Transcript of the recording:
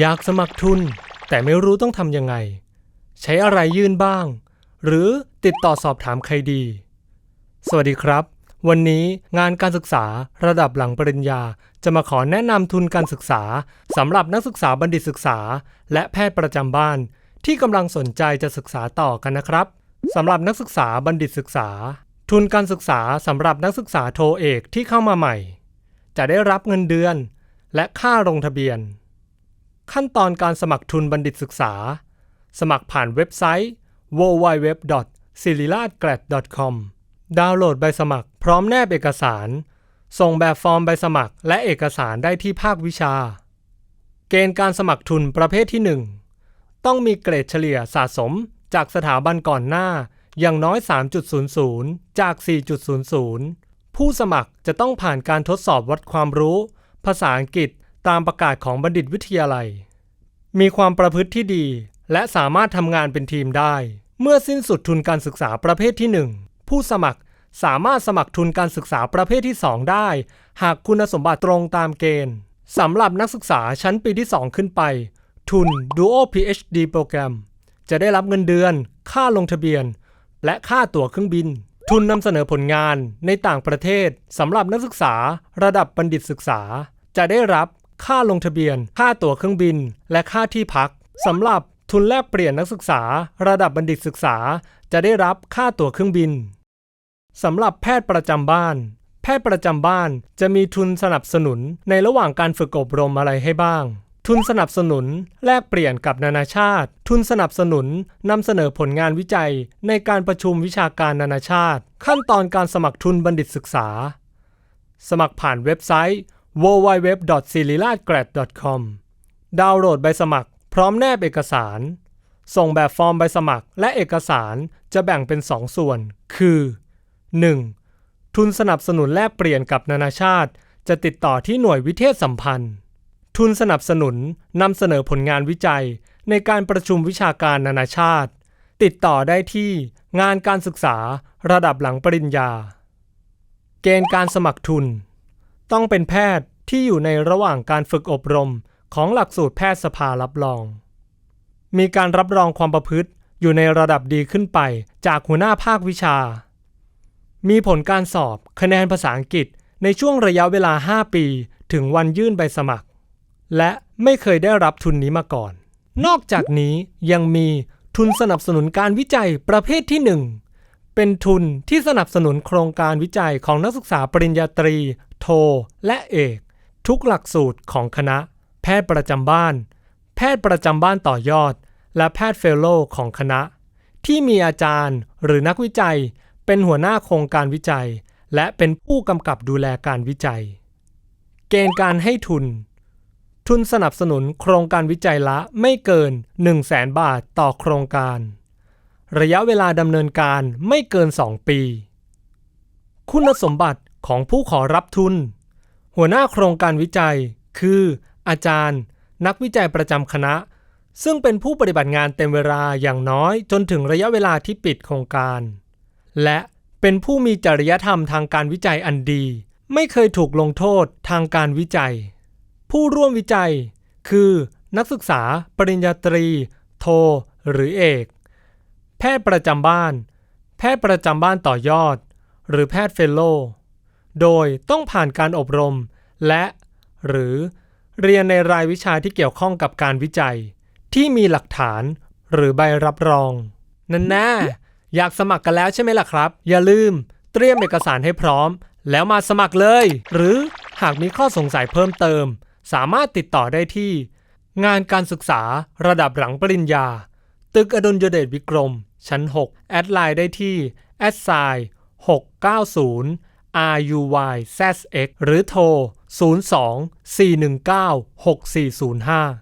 อยากสมัครทุน แต่ไม่รู้ต้องทำยังไง ใช้อะไรยื่นบ้าง หรือติดต่อสอบถามใครดี สวัสดีครับ วันนี้งานการศึกษาระดับหลังปริญญา จะมาขอแนะนำทุนการศึกษาสำหรับนักศึกษาบัณฑิตศึกษา และแพทย์ประจำบ้าน ที่กำลังสนใจจะศึกษาต่อกันนะครับสำหรับนักศึกษาบัณฑิตศึกษา ทุนการศึกษาสำหรับนักศึกษาโทเอกที่เข้ามาใหม่ จะได้รับเงินเดือน และค่าลงทะเบียน ขั้นตอนการสมัครทุนบัณฑิตศึกษา สมัครผ่านเว็บไซต์ www.sirilatgrad.com ดาวน์โหลดใบสมัคร พร้อมแนบเอกสาร ส่งแบบฟอร์มใบสมัคร และเอกสารได้ที่ภาควิชา เกณฑ์การสมัครทุนประเภทที่ 1 ต้องมีเกรดเฉลี่ยสะสมจากสถาบันก่อนหน้าอย่างน้อย 3.00 จาก 4.00 ผู้สมัครจะต้องผ่านการทดสอบวัดความรู้ ภาษาอังกฤษ ตามประกาศของบัณฑิตวิทยาลัย มีความประพฤติที่ดี และสามารถทำงานเป็นทีมได้ เมื่อสิ้นสุดทุนการศึกษาประเภทที่ 1 ผู้สมัครสามารถสมัครทุนการศึกษาประเภทที่ 2 ได้ หากคุณสมบัติตรงตามเกณฑ์สำหรับนักศึกษาชั้นปีที่ 2 ขึ้นไป ทุน Duo PhD โปรแกรม จะได้รับเงินเดือน ค่าลงทะเบียน และค่าตั๋วเครื่องบิน ทุนนำเสนอผลงานในต่างประเทศสำหรับนักศึกษาระดับบัณฑิตศึกษา จะได้รับ ค่าลงทะเบียน ค่าตั๋วเครื่องบิน และค่าที่พักสำหรับทุนแลกเปลี่ยนนักศึกษา ระดับบัณฑิตศึกษา จะได้รับค่าตั๋วเครื่องบินสำหรับแพทย์ประจำบ้าน แพทย์ประจำบ้านจะมีทุนสนับสนุนในระหว่างการฝึกอบรมอะไรให้บ้าง ทุนสนับสนุนแลกเปลี่ยนกับนานาชาติ ทุนสนับสนุนนำเสนอผลงานวิจัย ในการประชุมวิชาการนานาชาติ ขั้นตอนการสมัครทุนบัณฑิตศึกษา สมัครผ่านเว็บไซต์ w w w s i r i l a g r a d c o m ดาวน์โหลดใบสมัคร พร้อมแนบเอกสาร ส่งแบบฟอร์มใบสมัคร และเอกสารจะแบ่งเป็น 2 ส่วน คือ 1. ทุนสนับสนุนแลกเปลี่ยนกับนานาชาติ จะติดต่อที่หน่วยวิเทศสัมพันธ์ ทุนสนับสนุนนำเสนอผลงานวิจัย ในการประชุมวิชาการนานาชาติ ติดต่อได้ที่งานการศึกษาระดับหลังปริญญา เกณฑ์การสมัครทุน ต้องเป็นแพทย์ที่อยู่ในระหว่างการฝึกอบรมของหลักสูตรแพทยสภารับรอง มีการรับรองความประพฤติอยู่ในระดับดีขึ้นไปจากหัวหน้าภาควิชา มีผลการสอบคะแนนภาษาอังกฤษในช่วงระยะเวลา 5 ปี ถึงวันยื่นใบสมัคร และไม่เคยได้รับทุนนี้มาก่อน นอกจากนี้ยังมีทุนสนับสนุนการวิจัยประเภทที่ 1 เป็นทุนที่สนับสนุนโครงการวิจัยของนักศึกษาปริญญาตรี โท และเอก ทุกหลักสูตรของคณะ แพทย์ประจำบ้าน แพทย์ประจำบ้านต่อยอด และแพทย์เฟลโลของคณะ ที่มีอาจารย์หรือนักวิจัย เป็นหัวหน้าโครงการวิจัย และเป็นผู้กำกับดูแลการวิจัย เกณฑ์การให้ทุน ทุนสนับสนุนโครงการวิจัยละไม่เกิน 1 0 0 0 0แสนบาทต่อโครงการ ระยะเวลาดำเนินการไม่เกิน 2 ปีคุณสมบัติ ของผู้ขอรับทุน หัวหน้าโครงการวิจัย คือ อาจารย์ นักวิจัยประจำคณะ ซึ่งเป็นผู้ปฏิบัติงานเต็มเวลาอย่างน้อยจนถึงระยะเวลาที่ปิดโครงการ และเป็นผู้มีจริยธรรมทางการวิจัยอันดี ไม่เคยถูกลงโทษทางการวิจัย ผู้ร่วมวิจัย คือ นักศึกษา ปริญญาตรี โท หรือเอก แพทย์ประจำบ้าน แพทย์ประจำบ้านต่อยอด หรือแพทย์เฟลโล โดยต้องผ่านการอบรม และ หรือ เรียนในรายวิชาที่เกี่ยวข้องกับการวิจัย ที่มีหลักฐานหรือใบรับรอง นั่นแน่อยากสมัครกันแล้วใช่ไหมล่ะครับ อย่าลืม เตรียมเอกสารให้พร้อม แล้วมาสมัครเลย หรือหากมีข้อสงสัยเพิ่มเติม สามารถติดต่อได้ที่ งานการศึกษาระดับหลังปริญญา ตึกอดุลยเดชวิกรม ชั้น 6 แอดไลน์ได้ที่ แอดไซน์690 RUYZX หรือโทร 02 419 6405